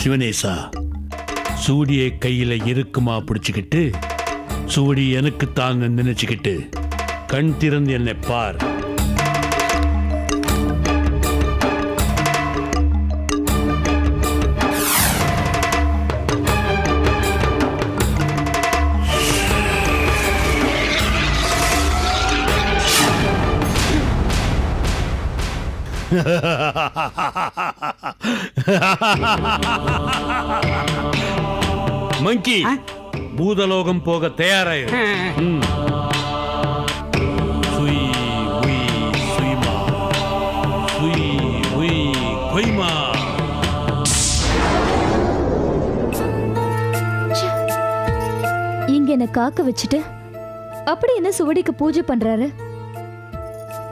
சிவனேசா சூடியை கையில இருக்குமா பிடிச்சிக்கிட்டு சூடி எனக்கு தான் நினைச்சுக்கிட்டு கண் திறந்து என்னை பார். ha ha ha ha ha ha ha ha ha சுய்மா. சுய், உய், கொய்மா. இங்க என்ன காக்க வச்சுட்டு அப்படி என்ன சுவடிக்கு பூஜை பண்றாரு?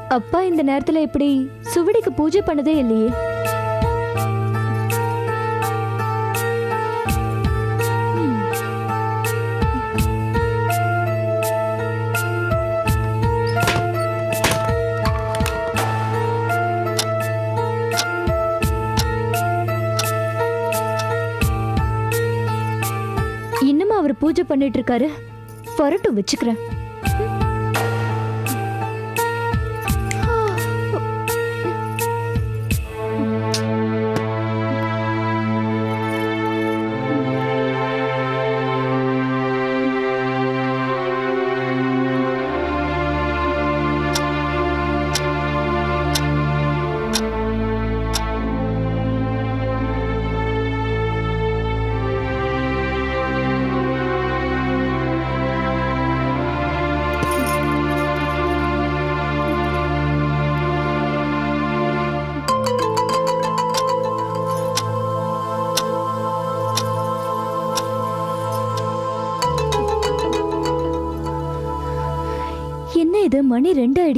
அப்பா இந்த நேரத்துல இப்படி சுவடிக்கு பூஜை பண்ணதே இல்லையே. பண்ணிட்டு இருக்காரு. வரட்டும் வச்சுக்கிறேன்.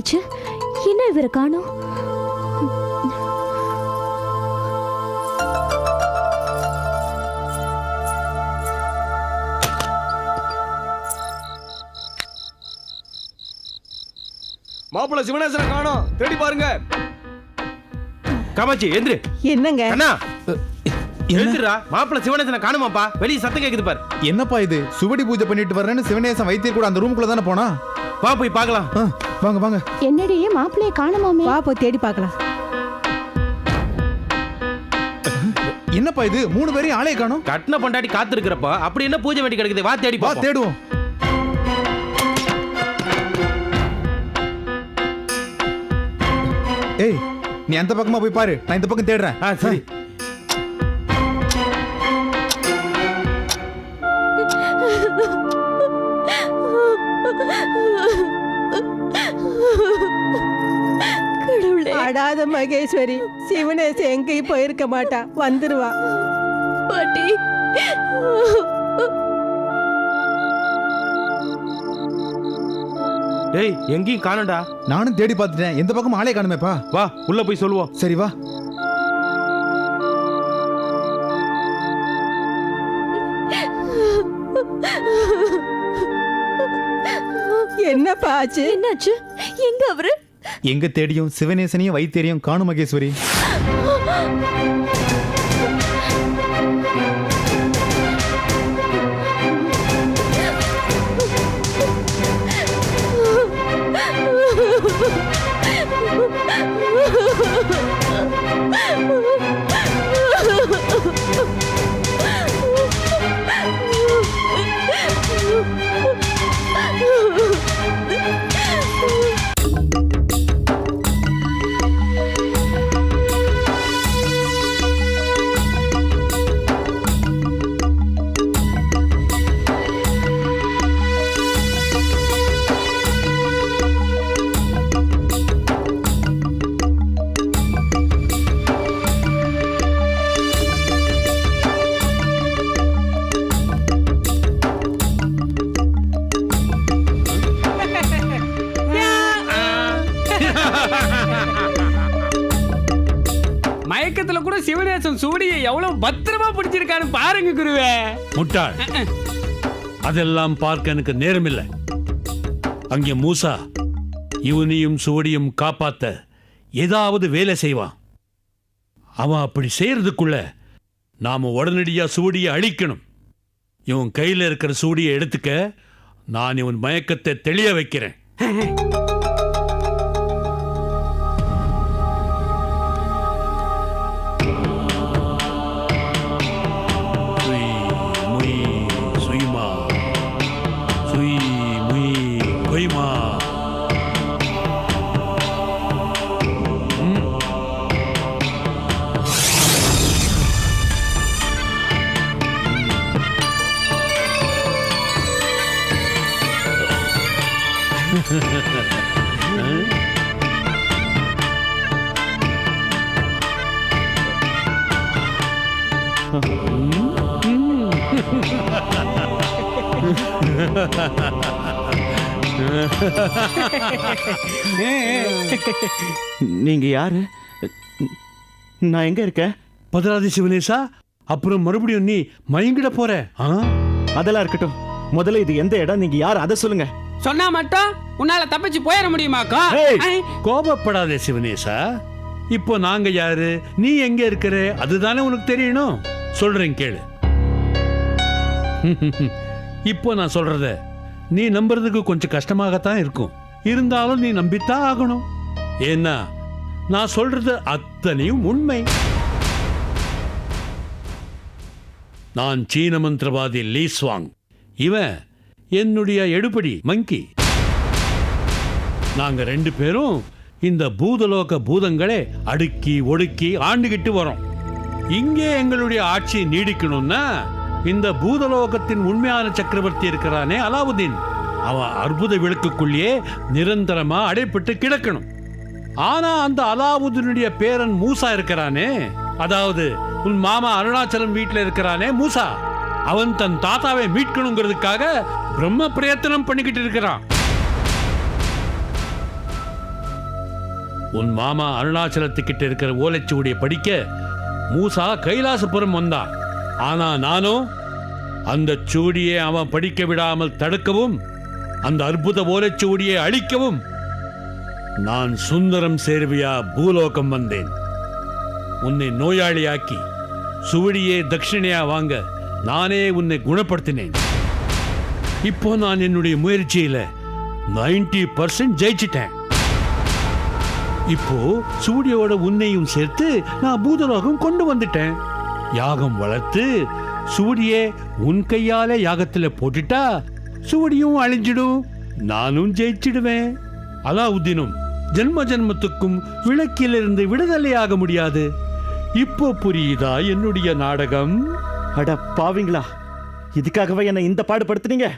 ஆயிடுச்சு என்ன இவரை காணோம்? மாப்பிள்ள சிவனேசனை காணோம். தேடி பாருங்க. காமாட்சி எந்திரு என்னங்க? அண்ணா எழுந்துடா மாப்பிள்ள சிவனேசனை காணுமாப்பா. வெளிய சத்தம் கேக்குது பாரு. என்னப்பா இது? சுவடி பூஜை பண்ணிட்டு வர்றேன்னு சிவனேசன் வைத்தியர் கூட அந்த ரூமுக்குள்ள தானே போனா? வா போய் பார்க்கலாம். ஆ, வாங்க வாங்க. என்னடி மாப்பிள்ளைய காணமாமே. வா போய் தேடி பார்க்கலாம். என்னப்பா இது? மூணு பேரையும் ஆளே காணோம். கட்டின பொண்டாட்டி காத்திருக்கிறப்ப அப்படி என்ன பூஜை வேண்டி கிடக்குது? வா தேடி வா தேடுவோம். ஏய் நீ அந்த பக்கமா போய் பாரு. நான் இந்த பக்கம் தேடுறேன். ஆ சரி. அடாத மகேஸ்வரி சிவனேச எங்கேயும் போயிருக்க மாட்டா. வந்துருவா. பாட்டி. டேய் எங்கேயும் காணோம்டா. நானும் தேடி பார்த்துட்டேன். எந்த பக்கம் ஆளே காணுமேப்பா. வா உள்ள போய் சொல்லுவோம். சரி வா. என்னப்பா ஆச்சு? என்னாச்சு? எங்க அவரு? எங்க தேடியும் சிவநேசனையும் வைத்தேரியும் காணும் மகேஸ்வரி. பாருங்க குருவே. முட்டாள். அதெல்லாம் பார்க்க எனக்கு நேரமில்லை. அங்கே மூசா இவனையும் சுவடியும் காப்பாத்த ஏதாவது வேலை செய்வான். அவன் அப்படி செய்யறதுக்குள்ள நாம உடனடியா சூடியை அழிக்கணும். இவன் கையில இருக்கிற சூடியை எடுத்துக்க நான் இவன் மயக்கத்தை தெளிய வைக்கிறேன். நீங்க யாரு? நான் எங்க இருக்கேன் பதராதி சிவனேசா அப்புறம் மறுபடியும் நீ மயங்கிட போற ஆ? அதெல்லாம் இருக்கட்டும். முதல்ல இது எந்த இடம்? நீங்க யார்? அதை சொல்லுங்க. சொன்னா மட்டும் உன்னால தப்பிச்சு போயிட முடியுமாக்கா? கோபப்படாதே சிவனேசா. இப்போ நாங்க யாரு? நீ எங்க இருக்கிற? அதுதானே உனக்கு தெரியணும். சொல்றேன் கேளு. இப்போ நான் சொல்றத நீ நம்புறதுக்கு கொஞ்சம் கஷ்டமாகத்தான் இருக்கும். இருந்தாலும் நீ நம்பித்தான் ஆகணும். ஏன்னா நான் சொல்றது அத்தனையும் உண்மை. நான் சீன மந்திரவாதி லீஸ்வாங் இவன் என்னுடைய எடுபடி மங்கி. நாங்க ரெண்டு பேரும் இந்த பூதலோக பூதங்களை அடுக்கி ஒடுக்கி ஆண்டுகிட்டு வரோம். இங்கே எங்களுடைய ஆட்சி நீடிக்கணும்னா இந்த பூதலோகத்தின் உண்மையான சக்கரவர்த்தி இருக்கிறானே அலாவுதீன். அவன் அற்புத விளக்குக்குள்ளேயே நிரந்தரமா அடைப்பட்டு கிடக்கணும். ஆனா அந்த அலாவுதீனுடைய பேரன் மூசா இருக்கிறானே. அதாவது உன் மாமா அருணாச்சலம் வீட்டில் இருக்கிறானே மூசா. அவன் தன் தாத்தாவை மீட்கணுங்கிறதுக்காக பிரம்ம பிரயத்தனம் பண்ணிக்கிட்டு இருக்கிறான். உன் மாமா அருணாச்சலத்துக்கிட்ட இருக்கிற ஓலைச்சுவடியை படிக்க மூசா கைலாசபுரம் வந்தான். ஆனா நானும் அந்த சூடியை அவன் படிக்க விடாமல் தடுக்கவும் அந்த அற்புத ஓலைச்சுவடியை அழிக்கவும் நான் சுந்தரம் சேர்வியா பூலோகம் வந்தேன். உன்னை நோயாளியாக்கி சுவடியே தட்சிணையா வாங்க நானே உன்னை குணப்படுத்தினேன். இப்போ நான் என்னுடைய முயற்சியில 90% பர்சன்ட் ஜெயிச்சிட்டேன். இப்போ சூடியோட உன்னையும் சேர்த்து நான் பூதலோகம் கொண்டு வந்துட்டேன். யாகம் வளர்த்து சூடியே உன் கையால யாகத்துல போட்டுட்டா சூடியும் அழிஞ்சிடும். நானும் ஜெயிச்சிடுவேன். அலாவுதீனும் ஜென்ம ஜென்மத்துக்கும் விளக்கிலிருந்து விடுதலையாக முடியாது. இப்போ புரியுதா என்னுடைய நாடகம்? அட பாவிங்களா இதுக்காகவே என்னை இந்த பாடுபடுத்துனீங்க.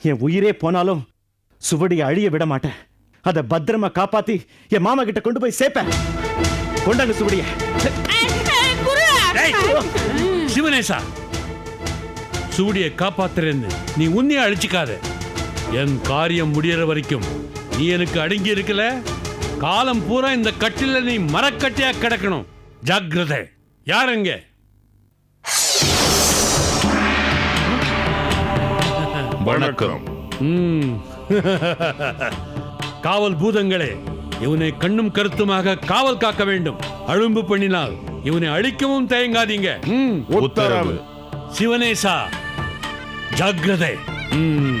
என் உயிரே போனாலும் சுவடியை அழிய விட மாட்டேன். அதை பத்திரமா காப்பாத்தி என் மாமா கிட்ட கொண்டு போய் சேர்ப்பேன். கொண்டாங்க சுவடியை. டேய், சிவனேசா சூடியை காப்பாத்துறேன்னு நீ உன்னைய அழிச்சுக்காத. என் காரியம் முடியற வரைக்கும் நீ எனக்கு அடங்கி இருக்கல. காலம் பூரா இந்த கட்டில நீ மரக்கட்டையா கிடக்கணும். ஜாக்கிரதை. யாருங்க வணக்கம். ம். காவல் பூதங்களே இவனை கண்ணும் கருத்துமாக காவல் காக்க வேண்டும். அழும்பு பண்ணினால் இவனை அழிக்கவும் தயங்காதீங்க. உத்தரவு சிவனேசா ஜாக்கிரதை ம்.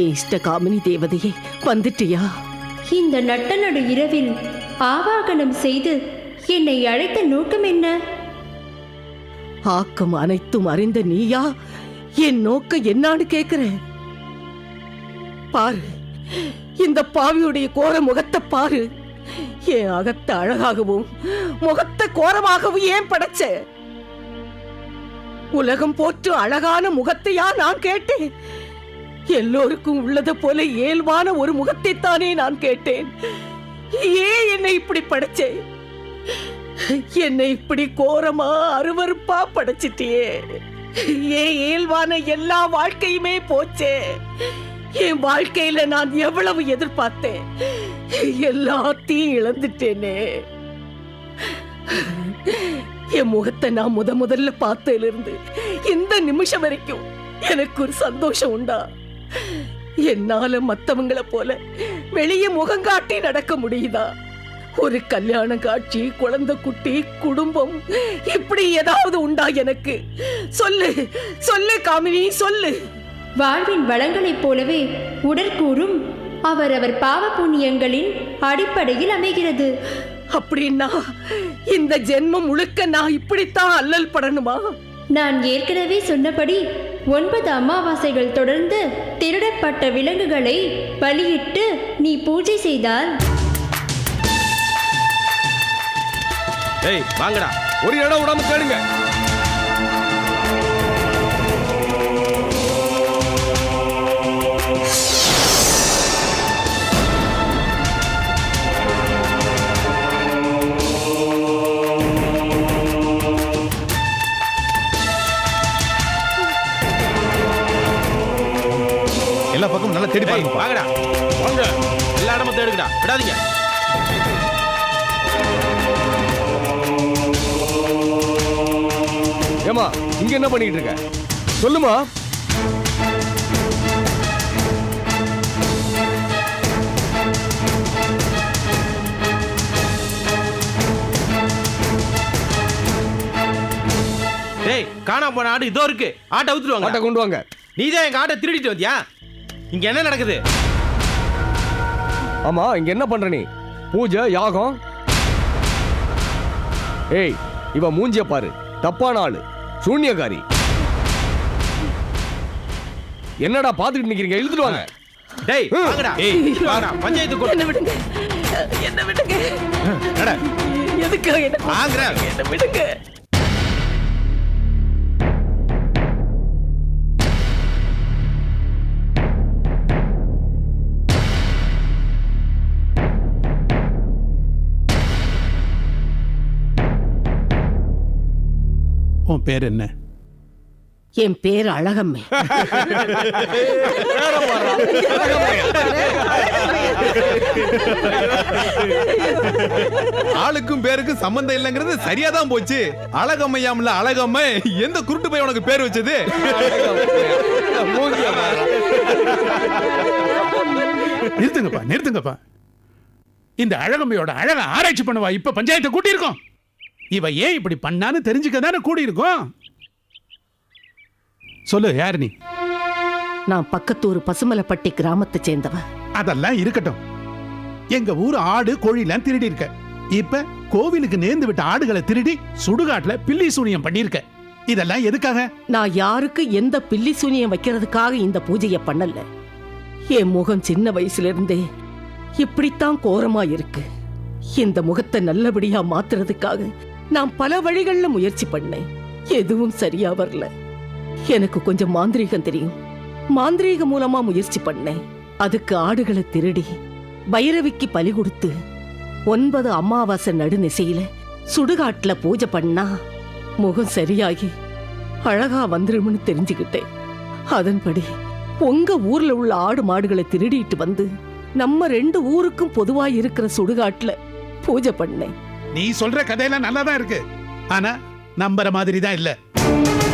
இஷ்ட காமினி தேவதையே வந்துட்டியா? இந்த நட்ட நடு இரவில் ஆவாகனம் செய்து என்னை அழைத்த நோக்கம் என்ன? ஆக்கம் அனைத்தும் அறிந்த நீயா? என் நோக்கம் என்னான்னு கேக்குறேன் பாரு இந்த பாவியுடைய கோர முகத்தை பாரு. என் அகத்தை அழகாகவும் முகத்தை கோரமாகவும் ஏன் படைச்ச? உலகம் போற்று அழகான முகத்தையா நான் கேட்டேன். எல்லோருக்கும் உள்ளதை போல இயல்பான ஒரு முகத்தை தானே நான் கேட்டேன். ஏன் என்னை இப்படி படைச்சே என்னை இப்படி கோரமா அருவருப்பா படைச்சிட்டியே. ஏன் இயல்பான எல்லா வாழ்க்கையுமே போச்சே? என் வாழ்க்கையில நான் எவ்வளவு எதிர்பார்த்தேன்? எல்லாத்தையும் இழந்துட்டேனே. என் முகத்தை நான் முத முதல்ல பார்த்ததுல இருந்து இந்த நிமிஷம் வரைக்கும் எனக்கு ஒரு சந்தோஷம் உண்டா? என்னால மத்தவங்களை போல வெளியே முகங்காட்டி நடக்க முடியுதா? ஒரு கல்யாண காட்சி குழந்தை குட்டி குடும்பம் இப்படி ஏதாவது உண்டா எனக்கு? சொல்லு சொல்லு காமினி சொல்லு. வாழ்வின் வளங்களைப் போலவே உடற்கூறும் அவரவர் பாவ புண்ணியங்களின் அடிப்படையில் அமைகிறது. அப்படின்னா இந்த ஜென்மம் முழுக்க நான் இப்படித்தான் அல்லல் படணுமா? நான் ஏற்கனவே சொன்னபடி ஒன்பது அமாவாசைகள் தொடர்ந்து திருடப்பட்ட விலங்குகளை பலியிட்டு நீ பூஜை செய்தால். ஏய் வாங்கடா. ஒரு இடம் விடாம கேளுங்க. பாருங்க வாங்கடா. வாங்க. எல்லா இடமும் தேடுங்கடா. விடாதீங்க. ஏமா இங்க என்ன பண்ணிட்டு இருக்க? சொல்லுமா. டேய் காணாம போன ஆடு இதோ இருக்கு. ஆட்டை ஆட்டை ஊத்துருவாங்க கொண்டு வாங்க. நீ தான் எங்க ஆட்டை திருடிட்டு வந்தியா? இங்க என்ன நடக்குது? ஆமா இங்க என்ன பண்ற நீ? பூஜை யாகம்? ஏய் இவ மூஞ்சிய பாரு. தப்பான ஆளு. சூன்யக்காரி. என்னடா பாத்துக்கிட்டு நிக்கிறீங்க? இழுத்துட்டு வாங்க. டேய் வாங்கடா. ஏய் வாங்கடா. பஞ்சாயத்து கூட்டம் என்ன விடுங்க என்ன விடுங்க நட. எதுக்கு என்ன வாங்குற. என்ன விடுங்க உன் பேர் என்ன? என் பேர் அழகம்மை. ஆளுக்கும் பேருக்கும் சம்பந்தம் இல்லைங்கிறது சரியா தான் போச்சு அழகம்மையாம்ல அழகம்மை. எந்த குருட்டு போய் உனக்கு பேர் வச்சது. நிறுத்துங்கப்பா நிறுத்துங்கப்பா. இந்த அழகம்மையோட அழக ஆராய்ச்சி பண்ணுவா இப்ப பஞ்சாயத்தை கூட்டியிருக்கோம். இவ ஏன் இப்படி பண்ணான்னு தெரிஞ்சுக்க தானே கூடியிருக்கோம்? சொல்லு யார் நீ? நான் பக்கத்தூர் பசுமலைப்பட்டி கிராமத்தை சேர்ந்தவ. அதெல்லாம் இருக்கட்டும். எங்க ஊர் ஆடு கோழிலாம் திருடி இருக்க. இப்ப கோவிலுக்கு நேர்ந்து விட்ட ஆடுகளை திருடி சுடுகாட்டுல பில்லி சூனியம் பண்ணிருக்க. இதெல்லாம் எதுக்காக? நான் யாருக்கு எந்த பில்லி சூனியம் வைக்கிறதுக்காக இந்த பூஜையை பண்ணல. என் முகம் சின்ன வயசுல இருந்தே இப்படித்தான் கோரமா இருக்கு இந்த முகத்தை நல்லபடியா மாத்துறதுக்காக நான் பல வழிகள்ல முயற்சி பண்ணேன். எதுவும் சரியா வரல. எனக்கு கொஞ்சம் மாந்திரீகம் தெரியும். மாந்திரீகம் மூலமா முயற்சி பண்ணேன். அதுக்கு ஆடுகளை திருடி பைரவிக்கு பலி கொடுத்து ஒன்பது அமாவாசை நடுநிசையில சுடுகாட்டுல பூஜை பண்ணா முகம் சரியாகி அழகா வந்துரும்னு தெரிஞ்சுக்கிட்டேன். அதன்படி உங்க ஊர்ல உள்ள ஆடு மாடுகளை திருடிட்டு வந்து நம்ம ரெண்டு ஊருக்கும் பொதுவா இருக்கிற சுடுகாட்டுல பூஜை பண்ணேன். நீ சொல்ற கதையெல்லாம் நல்லா தான் இருக்கு. ஆனா நம்புற மாதிரி தான் இல்லை.